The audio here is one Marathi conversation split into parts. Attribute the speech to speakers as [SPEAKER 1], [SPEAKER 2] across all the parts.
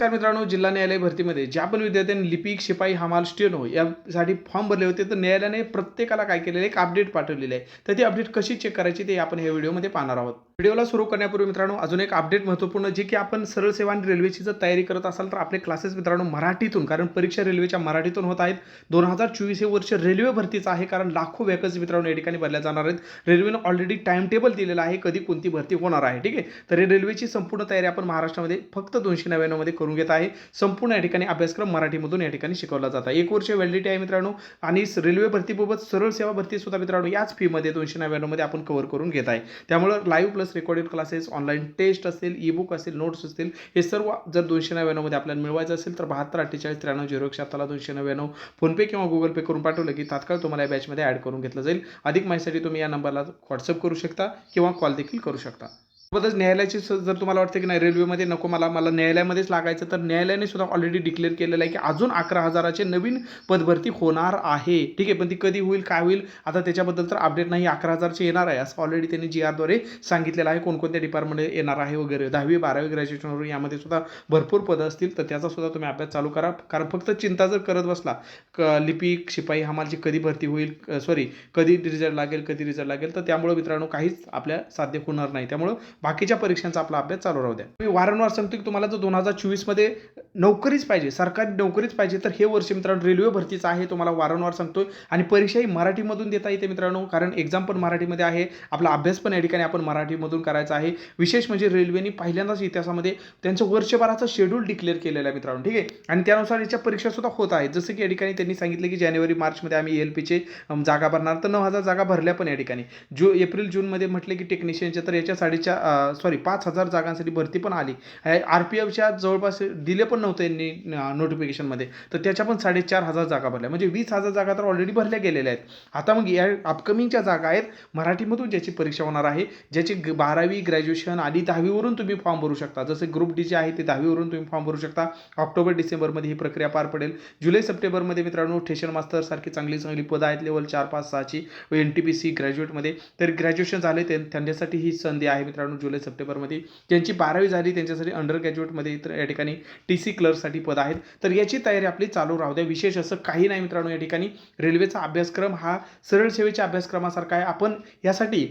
[SPEAKER 1] नमस्कार मित्रांनो जिल्हा न्यायालय भरतीमध्ये ज्या पण विद्यार्थ्यांनी लिपिक शिपाई हमाल स्टेनो हो यासाठी फॉर्म भरले होते तर न्यायालयाने प्रत्येकाला काय केलेलं एक अपडेट पाठवलेलं आहे. तर ती अपडेट कशी चेक करायची ते आपण या व्हिडिओमध्ये पाहणार आहोत. व्हिडिओला सुरू करण्यापूर्वी मित्रांनो अजून एक अपडेट महत्त्वपूर्ण जे की आपण सरळ सेवा आणि रेल्वेची जर तयारी करत असाल तर आपले क्लासेस मित्रांनो मराठीतून कारण परीक्षा रेल्वेच्या मराठीतून होत आहेत. दोन हजार चोवीस हे वर्ष रेल्वे भरतीचं आहे कारण लाखो वॅकन्सी मित्रांनो या ठिकाणी भरल्या जाणार आहेत. रेल्वेनं ऑलरेडी टाइम टेबल दिलेला आहे कधी कोणती भरती होणार आहे ठीक आहे? तर हे रेल्वेची संपूर्ण तयारी आपण महाराष्ट्रामध्ये फक्त दोनशे नव्याण्णवमध्ये करून घेत आहे. संपूर्ण या ठिकाणी अभ्यासक्रम मराठीमधून या ठिकाणी शिकवला जात आहे. एक वर्ष व्हॅलिडिटी आहे मित्रांनो आणि रेल्वे भरतीबाबत सरळ सेवा भरती सुद्धा मित्रांनो याच फीमध्ये दोनशे नव्याण्णवमध्ये आपण कव्हर करून घेत आहे. त्यामुळं live plus recorded classes online test असेल ई बुक असेल नोट्स असतील हे सर्व जर दोनशे नव्याण्णवमध्ये आपल्याला मिळवायचं असेल तर बहात्तर अठ्ठेचाळीस त्र्याण्णव झिरो एकशे अठ्ठाला दोनशे नव्याण्णव. फोनपे किंवा गुगल पे करून पाठवलं की तात्काळ तुम्हाला या बॅचमध्ये ॲड करून घेतलं जाईल. अधिक माहितीसाठी तुम्ही या नंबरला व्हॉट्सअप करू शकता किंवा कॉल देखील करू शकता. सोबतच न्यायालयाची जर तुम्हाला वाटतं की नाही रेल्वेमध्ये नको मला मला न्यायालयामध्येच लागायचं तर न्यायालयाने सुद्धा ऑलरेडी डिक्लेअर केलेलं आहे की अजून अकरा हजाराचे नवीन पदभरती होणार आहे. ठीक आहे पण ती कधी होईल काय होईल आता त्याच्याबद्दल तर अपडेट नाही अकरा हजारचे येणार आहे असं ऑलरेडी त्यांनी जी आरद्वारे सांगितलेलं आहे कोणकोणत्या डिपार्टमेंट येणार आहे वगैरे. दहावी बारावी ग्रॅज्युएशनवर यामध्ये सुद्धा भरपूर पदं असतील तर त्याचा सुद्धा तुम्ही अभ्यास चालू करा. कारण फक्त चिंता जर करत बसला क लिपिक शिपाई हमालची कधी भरती होईल सॉरी कधी रिझल्ट लागेल कधी रिझल्ट लागेल तर त्यामुळे मित्रांनो काहीच आपल्या साध्य होणार नाही. त्यामुळं बाकीच्या परीक्षांचा आपला अभ्यास चालू राहू द्या. मी वारंवार सांगतो की तुम्हाला जर दोन हजार चोवीसमध्ये नोकरीच पाहिजे सरकारी नोकरीच पाहिजे तर हे वर्ष मित्रांनो रेल्वे भरतीचं आहे तुम्हाला वारंवार सांगतोय. आणि परीक्षाही मराठीमधून देता येते मित्रांनो कारण एक्झाम पण मराठीमध्ये आहे आपला अभ्यास पण या ठिकाणी आपण मराठीमधून करायचा आहे. विशेष म्हणजे रेल्वेने पहिल्यांदाच इतिहासामध्ये त्यांचं वर्षभराचं शेड्यूल डिक्लेअर केलेलं आहे मित्रांनो ठीक आहे? आणि त्यानुसार याच्या परीक्षा सुद्धा होत आहेत. जसं की या ठिकाणी त्यांनी सांगितलं की जानेवारी मार्चमध्ये आम्ही एल पीचे जागा भरणार तर नऊ हजार जागा भरल्या पण या ठिकाणी. जू एप्रिल जूनमध्ये म्हटले की टेक्निशियनच्या तर याच्या साडेचार सॉरी पाच हजार जागांसाठी भरती पण आली. आर पी एफच्या जवळपास दिले पण नव्हते यांनी नोटिफिकेशनमध्ये तर त्याच्या पण साडेचार हजार जागा भरल्या. म्हणजे वीस हजार जागा तर ऑलरेडी भरल्या गेलेल्या आहेत. आता मग या अपकमिंगच्या जागा आहेत मराठीमधून ज्याची परीक्षा होणार आहे ज्याची ग- बारावी ग्रॅज्युएशन आणि दहावीवरून तुम्ही फॉर्म भरू शकता. जसे ग्रुप डी जे आहे ते दहावीवरून तुम्ही फॉर्म भरू शकता. ऑक्टोबर डिसेंबरमध्ये ही प्रक्रिया पार पडेल. जुलै सप्टेंबरमध्ये मित्रांनो ठेशन मास्टर सारखी चांगली चांगली पदं आहेत लेवल चार पाच सहाची. एन टी पी सी ग्रॅज्युएटमध्ये तर ग्रॅज्युएशन झाले ते त्यांच्यासाठी ही संधी आहे मित्रांनो. जुलै सप्टेंबरमध्ये. ज्यांची बारावी झाली त्यांच्यासाठी अंडर ग्रॅज्युएटमध्ये तर या ठिकाणी टी सी क्लर्कसाठी पद आहेत. तर याची तयारी आपली चालू राहू द्या. विशेष असं काही नाही मित्रांनो या ठिकाणी. रेल्वेचा अभ्यासक्रम हा सरळ सेवेच्या अभ्यासक्रमासारखा आहे. आपण यासाठी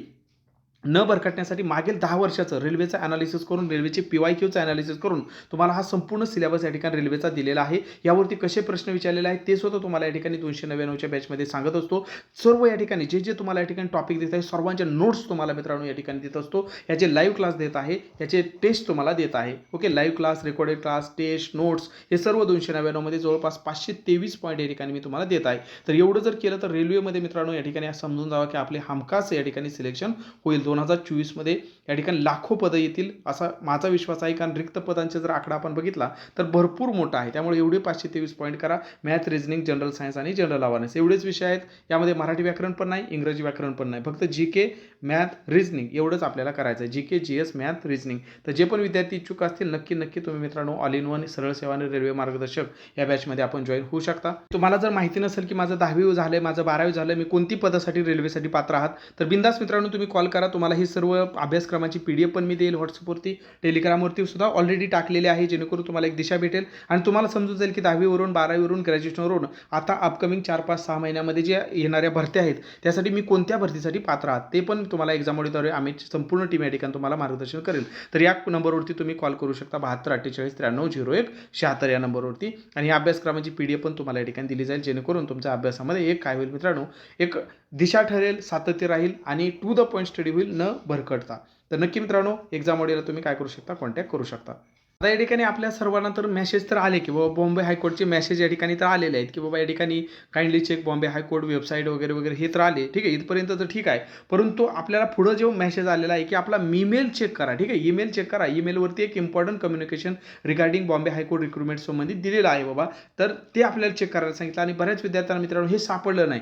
[SPEAKER 1] न भरकटण्यासाठी मागील दहा वर्षाचं रेल्वेचं ॲनालिसिस करून रेल्वेचे पी वाय क्यूचं ॲनालिसिस करून तुम्हाला हा संपूर्ण सिलेबस या ठिकाणी रेल्वेचा दिलेला आहे. यावरती कसे प्रश्न विचारलेले आहेत ते सुद्धा तुम्हाला या ठिकाणी दोनशे नव्याण्णवच्या बॅचमध्ये सांगत असतो. सर्व या ठिकाणी जे जे तुम्हाला या ठिकाणी टॉपिक देत आहे सर्वांचे नोट्स तुम्हाला मित्रांनो या ठिकाणी देत असतो. याचे लाईव्ह क्लास देत आहे याचे टेस्ट तुम्हाला देत आहे. Okay live class recorded class test notes हे सर्व दोनशे नव्याण्णवमध्ये जवळपास पाचशे तेवीस पॉईंट या ठिकाणी मी तुम्हाला देत आहे. तर एवढं जर केलं तर रेल्वेमध्ये मित्रांनो या ठिकाणी समजून जावा की आपले हमखास या ठिकाणी सिलेक्शन होईल. दोन हजार चोवीसमध्ये या ठिकाणी लाखो पदं येतील असा माझा विश्वास आहे. कारण रिक्त पदांचा जर आकडा आपण बघितला तर भरपूर मोठा आहे. त्यामुळे एवढे पाचशे तेवीस पॉईंट करा. मॅथ रिजनिंग जनरल सायन्स आणि जनरल अवेअरनेस एवढेच विषय आहेत. यामध्ये मराठी व्याकरण पण नाही इंग्रजी व्याकरण पण नाही. फक्त जी के मॅथ रिजनिंग एवढंच आपल्याला करायचं आहे. G K G S math reasoning तर जे पण विद्यार्थी इच्छुक असतील नक्की नक्की तुम्ही मित्रांनो ऑल इन वन सरळ सेवा आणि रेल्वे मार्गदर्शक या बॅचमध्ये आपण जॉईन होऊ शकता. तुम्हाला जर माहिती नसेल की माझं दहावी झालं माझं बारावी झालं मी कोणती पदासाठी रेल्वेसाठी पात्र आहात तर बिंदास मित्रांनो तुम्ही कॉल करा. तुम्हाला ही सर्व अभ्यासक्रमाची पी डी एफ पण मी देईल व्हॉट्सअपवरती टेलिग्रामवरती सुद्धा ऑलरेडी टाकलेली आहे जेणेकरून तुम्हाला एक दिशा भेटेल. आणि तुम्हाला समजून जाईल की दहावीवरून बारावीवरून ग्रॅज्युएशनवरून आता अपकमिंग चार पाच सहा महिन्यामध्ये जे येणाऱ्या भरत्या आहेत त्यासाठी मी कोणत्या भरतीसाठी पात्र आहात ते पण तुम्हाला एक्झामद्वारे आम्ही संपूर्ण टीम या ठिकाणी तुम्हाला मार्गदर्शन करेल. तर या नंबरवरती तुम्ही कॉल करू शकता बहात्तर अठ्ठेचाळीस त्र्याण्णव झिरो एक शहात्तर या नंबरवरती आणि या अभ्यासक्रमाची पी डी एफ पण तुम्हाला या ठिकाणी दिली जाईल जेणेकरून तुमच्या अभ्यासामध्ये एक काय होईल मित्रांनो एक दिशा ठरेल सातत्य राहील आणि टू द पॉईंट स्टडी होईल न भरकटता. तर नक्की मित्रांनो एक्झाम मॉडेलला तुम्ही काय करू शकता? कॉन्टॅक्ट करू शकता. आता या ठिकाणी आपल्या सर्वांना तर मेसेज तर आले की बाबा बॉम्बे हायकोर्टचे मेसेज या ठिकाणी तर आलेले आहेत की बाबा या ठिकाणी kindly check Bombay high court website वगैरे वगैरे हे तर आले. ठीक आहे इथपर्यंत तर ठीक आहे. परंतु आपल्याला पुढं जो मेसेज आलेला आहे की आपला ईमेल चेक करा. ठीक आहे ईमेल चेक करा. ईमेलवरती एक important communication regarding Bombay high court recruitment संबंधित दिलेलं आहे बाबा. तर ते आपल्याला चेक करायला सांगितलं आणि बऱ्याच विद्यार्थ्यांना मित्रांनो हे सापडलं नाही.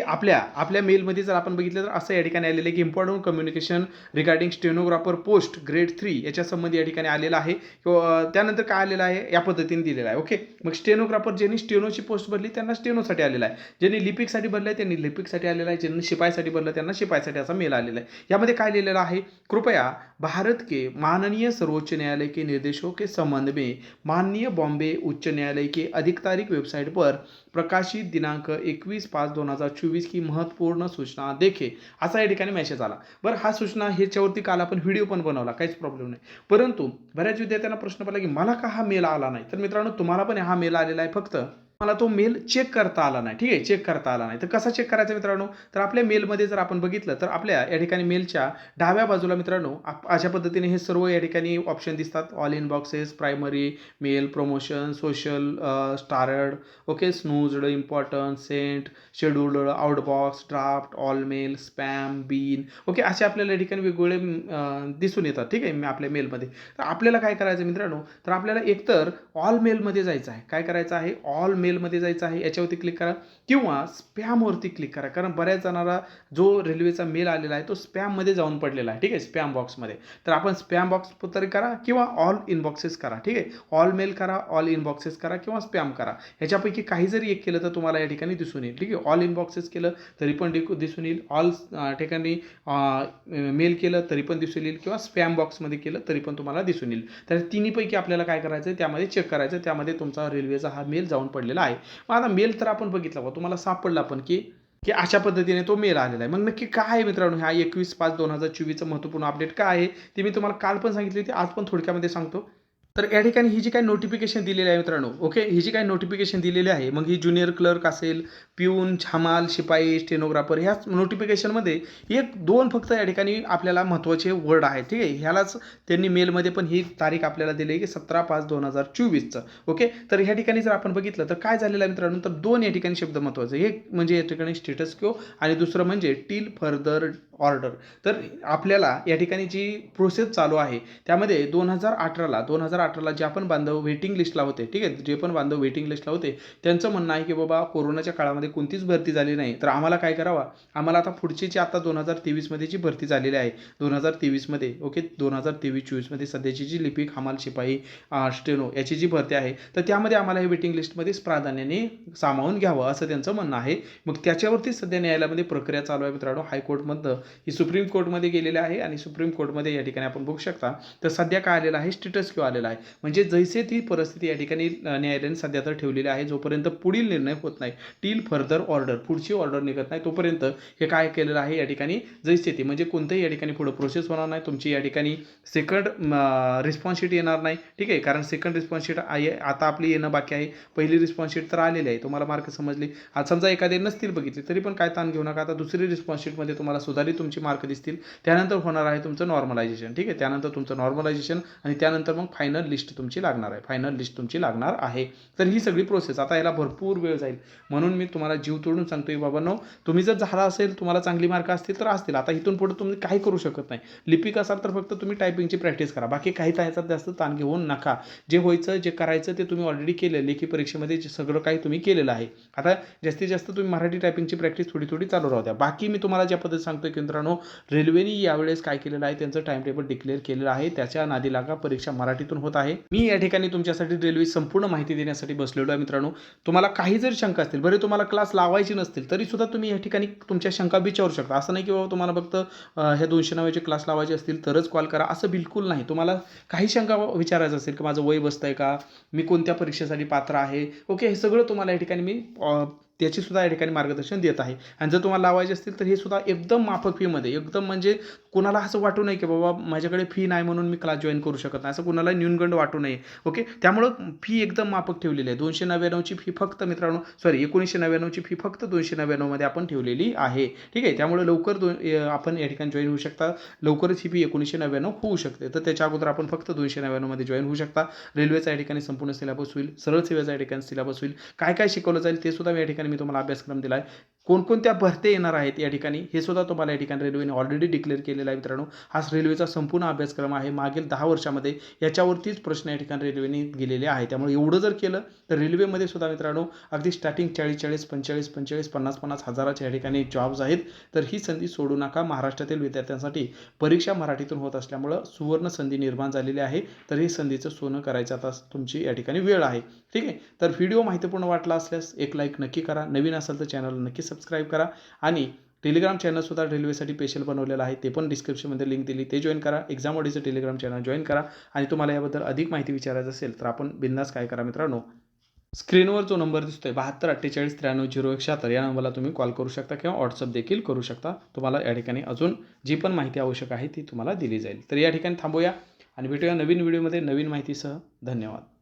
[SPEAKER 1] आपल्या आपल्या मेलमध्ये जर आपण बघितलं तर असं या ठिकाणी आलेलं आहे की important communication regarding stenographer post grade three याच्या संबंधी या ठिकाणी आलेलं आहे. किंवा त्यानंतर काय आलेलं आहे? या पद्धतीने दिलेलं आहे. ओके मग स्टेनोग्राफर ज्यांनी स्टेनोची पोस्ट भरली त्यांना स्टेनोसाठी आलेला आहे. ज्यांनी लिपिकसाठी भरलं आहे त्यांनी लिपिकसाठी आलेला आहे. ज्यांनी शिपायसाठी भरलं त्यांना शिपायसाठी असा मेल आलेला आहे. यामध्ये काय लिहिलेलं आहे? कृपया भारत के माननीय सर्वोच्च न्यायालय के निर्देशों के संबंध में माननीय बॉम्बे उच्च न्यायालय के अधिकारिक वेबसाइट पर प्रकाशित दिनांक एकवीस पाच दोन हजार चोवीस की महत्त्वपूर्ण सूचना देखे. असा या ठिकाणी मेसेज आला. बरं हा सूचना ह्याच्यावरती काल आपण व्हिडिओ पण बनवला काहीच प्रॉब्लेम नाही. परंतु बऱ्याच विद्यार्थ्यांना प्रश्न पडला की मला का हा मेल आला नाही? तर मित्रांनो तुम्हाला पण हा मेल आलेला आहे फक्त. मला तो मेल चेक करता आला नाही. ठीक आहे? चेक करता आला नाही. तर कसा चेक करायचा मित्रांनो? तर आपल्या मेलमध्ये जर आपण बघितलं तर आपल्या या ठिकाणी मेलच्या डाव्या बाजूला मित्रांनो आप- अशा पद्धतीने हे सर्व या ठिकाणी ऑप्शन दिसतात. All inboxes primary mail promotion social starred okay snoozed important sent scheduled outbox draft all mail spam bin okay असे आपल्याला या ठिकाणी वेगवेगळे दिसून येतात. ठीक आहे? आपल्या मेलमध्ये तर आपल्याला काय करायचं मित्रांनो? तर आपल्याला एकतर ऑल मेलमध्ये जायचं आहे. काय करायचं आहे? ऑल मेल मेलमध्ये जायचं आहे याच्यावरती क्लिक करा किंवा स्पॅमवरती क्लिक करा. कारण बऱ्याच जणांना जो रेल्वेचा मेल आलेला आहे तो स्पॅममध्ये जाऊन पडलेला आहे. ठीक आहे? स्पॅम बॉक्समध्ये तर आपण स्पॅम बॉक्स तरी करा किंवा ऑल इनबॉक्सेस करा. ठीक आहे? ऑल मेल करा ऑल इनबॉक्सेस करा किंवा स्पॅम करा. ह्याच्यापैकी काही जरी एक केलं तर तुम्हाला या ठिकाणी दिसून येईल. ठीक आहे? ऑल इनबॉक्सेस केलं तरी पण दिसून येईल. ऑल ठिकाणी मेल केलं तरी पण दिसून येईल किंवा स्पॅम बॉक्समध्ये केलं तरी पण तुम्हाला दिसून येईल. तर तिन्हीपैकी आपल्याला काय करायचं आहे त्यामध्ये चेक करायचं त्यामध्ये तुमचा रेल्वेचा हा मेल जाऊन पडलेला आहे. मग आता मेल तर आपण बघितला बा तुम्हाला सापडला पण की की अशा पद्धतीने तो मेल आलेला आहे. मग नक्की काय आहे मित्रांनो? ह्या एकवीस पाच दोन हजार चोवीसचं महत्त्वपूर्ण अपडेट काय आहे? ते मी तुम्हाला काल पण सांगितली होती आज पण थोडक्यामध्ये सांगतो. तर या ठिकाणी ही जी काही नोटिफिकेशन दिलेली आहे मित्रांनो ओके ही जी काही नोटिफिकेशन दिलेली आहे मग ही ज्युनियर क्लर्क असेल पिऊन छामाल शिपाई स्टेनोग्राफर ह्याच नोटिफिकेशनमध्ये एक दोन फक्त या ठिकाणी आपल्याला महत्त्वाचे वर्ड आहेत ठीक आहे? ह्यालाच त्यांनी मेलमध्ये पण ही तारीख आपल्याला दिली आहे की सतरा पाच दोन हजार चोवीसचं ओके तर ह्या ठिकाणी जर आपण बघितलं तर काय झालेलं आहे मित्रांनो? तर दोन या ठिकाणी शब्द महत्त्वाचे एक म्हणजे या ठिकाणी स्टेटस क्यो आणि दुसरं म्हणजे टील फर्दर ऑर्डर तर आपल्याला या ठिकाणी जी प्रोसेस चालू आहे त्यामध्ये दोन हजार अठराला दोन हजार अठराला जे आपण बांधव वेटिंग लिस्टला होते ठीक आहे? जे पण बांधव वेटिंग लिस्टला होते त्यांचं म्हणणं आहे की बाबा कोरोनाच्या काळामध्ये कोणतीच भरती झाली नाही. तर आम्हाला काय करावा? आम्हाला आता पुढची जी आता दोन हजार तेवीसमध्ये जी भरती झालेली आहे दोन हजार तेवीसमध्ये ओके? दोन हजार तेवीस चोवीसमध्ये सध्याची जी लिपिक हमाल शिपाई स्टेनो याची जी भरती आहे तर त्यामध्ये आम्हाला हे वेटिंग लिस्टमध्येच प्राधान्याने सामावून घ्यावं असं त्यांचं म्हणणं आहे. मग त्याच्यावरती सध्या न्यायालयामध्ये प्रक्रिया चालू आहे मित्रांनो. हायकोर्टमधनं ही सुप्रीम कोर्टमध्ये गेलेली आहे आणि सुप्रीम कोर्टमध्ये या ठिकाणी आपण बघू शकता. तर सध्या काय आलेलं आहे? स्टेटस क्यू आलेला आहे? म्हणजे जैसे ती परिस्थिती या ठिकाणी न्यायालयाने सध्या तर ठेवलेली आहे जोपर्यंत पुढील निर्णय होत नाही टील फर्दर ऑर्डर पुढची ऑर्डर निघत नाही तोपर्यंत हे काय केलेलं आहे या ठिकाणी जैसे ती. म्हणजे कोणतंही या ठिकाणी पुढं प्रोसेस होणार नाही तुमची या ठिकाणी सेकंड रिस्पॉन्स येणार नाही. ठीक आहे कारण सेकंड रिस्पॉन्स आहे आता आपली येणं बाकी आहे. पहिली रिस्पॉन्स तर आलेली आहे तुम्हाला मार्क समजले. आज समजा एखादे नसतील बघितले तरी पण काय ताण घेऊ नका. आता दुसरी रिस्पॉन्सशीटमध्ये तुम्हाला सुधारित तुमची मार्क दिसतील. त्यानंतर होणार आहे तुमचं नॉर्मलायझेशन ठीक आहे त्यानंतर तुमचं नॉर्मलायझेशन आणि त्यानंतर मग फायनल लिस्ट तुमची लागणार आहे. फायनल लिस्ट तुमची लागणार आहे. तर ही सगळी प्रोसेस आता याला भरपूर वेळ जाईल. म्हणून मी तुम्हाला जीव तोडून सांगतो की बाबा नो तुम्ही जर झाला असेल तुम्हाला चांगली मार्क असतील तर असतील. आता इथून पुढे तुम्ही काही करू शकत नाही. लिपिक असाल तर फक्त तुम्ही टायपिंगची प्रॅक्टिस करा. बाकी काही त्याचा जास्त ताण घेऊन नका. जे व्हायचं जे करायचं ते तुम्ही ऑलरेडी केलं. लेखी परीक्षेमध्ये जे सगळं काही तुम्ही केलेलं आहे. आता जास्तीत जास्त तुम्ही मराठी टायपिंगची प्रॅक्टिस थोडी थोडी चालू राहू द्या. बाकी मी तुम्हाला ज्या पद्धतीत सांगतो की मित्रांनो रेल्वेने यावेळेस काय केलेलं आहे? त्यांचं टाइम टेबल डिक्लेअर केलेलं आहे. त्याच्या नादी लागा. परीक्षा मराठीतून होत आहे. मी या ठिकाणी तुमच्यासाठी रेल्वे संपूर्ण माहिती देण्यासाठी बसलेलो आहे मित्रांनो. तुम्हाला काही जरी शंका असतील बरे तुम्हाला क्लास लावायची नसतील तरी सुद्धा तुम्ही या ठिकाणी तुमच्या शंका विचारू शकता. असं नाही की बाबा तुम्हाला फक्त हे ह्या दोनशे नव्याचे क्लास लावायचे असतील तरच कॉल करा. असं बिलकुल नाही. तुम्हाला काही शंका विचारायचं असेल की माझं वय बसतंय का? मी कोणत्या परीक्षेसाठी पात्र आहे? ओके हे सगळं तुम्हाला या ठिकाणी मी त्याची सुद्धा या ठिकाणी मार्गदर्शन देत आहे. आणि जर तुम्हाला लावायचे असतील तर हे सुद्धा एकदम माफक फीमध्ये एकदम म्हणजे कोणाला असं वाटू नये की बाबा माझ्याकडे फी नाही म्हणून मी क्लास जॉईन करू शकत नाही. असं कोणाला न्यूनगंड वाटू नये. ओके त्यामुळं फी एकदम माफक ठेवलेली आहे. दोनशे नव्याण्णवची फी फक्त मित्रांनो सॉरी एकोणीसशे नव्याण्णवची फी फक्त दोनशे नव्याण्णवमध्ये आपण ठेवलेली आहे. ठीक आहे? त्यामुळे लवकर दोन आपण या ठिकाणी जॉईन होऊ शकता. लवकरच ही फी एकोणीसशे नव्याण्णव होऊ शकते. तर त्याच्या अगोदर आपण फक्त दोनशे नव्याण्णवमध्ये जॉईन होऊ शकता. रेल्वेचा या ठिकाणी संपूर्ण सिलेबस होईल. सरळ सेवेचा या ठिकाणी सिलेबस होईल. काय काय शिकवलं जाईल ते सुद्धा या ठिकाणी मी तुम्हाला अभ्यासक्रम दिला आहे कोणकोणत्या भरत्या येणार आहेत या ठिकाणी? हे सुद्धा तुम्हाला या ठिकाणी रेल्वेने ऑलरेडी डिक्लेअर केलेलं आहे मित्रांनो. हा रेल्वेचा संपूर्ण अभ्यासक्रम आहे. मागील दहा वर्षामध्ये याच्यावरतीच प्रश्न या ठिकाणी रेल्वेने गेलेले आहे त्यामुळे एवढं जर केलं तर रेल्वेमध्ये सुद्धा मित्रांनो अगदी स्टार्टिंग चाळीस चाळीस पंचेचाळीस पंचेचाळीस पन्नास पन्नास हजाराच्या या ठिकाणी जॉब्स आहेत. तर ही संधी सोडू नका. महाराष्ट्रातील विद्यार्थ्यांसाठी परीक्षा मराठीतून होत असल्यामुळं सुवर्ण संधी निर्माण झालेली आहे. तर ही संधीचं सोनं करायचं आता तुमची या ठिकाणी वेळ आहे. ठीक आहे? तर व्हिडिओ माहितीपूर्ण वाटला असल्यास एक लाईक नक्की करा. नवीन असेल तर चॅनल नक्की सबस्क्राईब करा. आणि टेलिग्राम चॅनलसुद्धा रेल्वेसाठी स्पेशल बनवलेलं आहे ते पण डिस्क्रिप्शनमध्ये लिंक दिली. ते जॉईन करा. एक्झाम ऑडीचं टेलिग्राम चॅनल जॉईन करा. आणि तुम्हाला याबद्दल अधिक माहिती विचारायचं असेल तर आपण बिंदास काय करा मित्रांनो? स्क्रीनवर जो नंबर दिसतोय बहात्तर अठ्ठेचाळीस त्र्याण्णव झिरो एक शहात्तर या नंबरला तुम्ही कॉल करू शकता किंवा व्हॉट्सअप देखील करू शकता. तुम्हाला या ठिकाणी अजून जी पण माहिती आवश्यक आहे ती तुम्हाला दिली जाईल. तर या ठिकाणी थांबूया आणि भेटूया नवीन व्हिडिओमध्ये नवीन माहितीसह. धन्यवाद.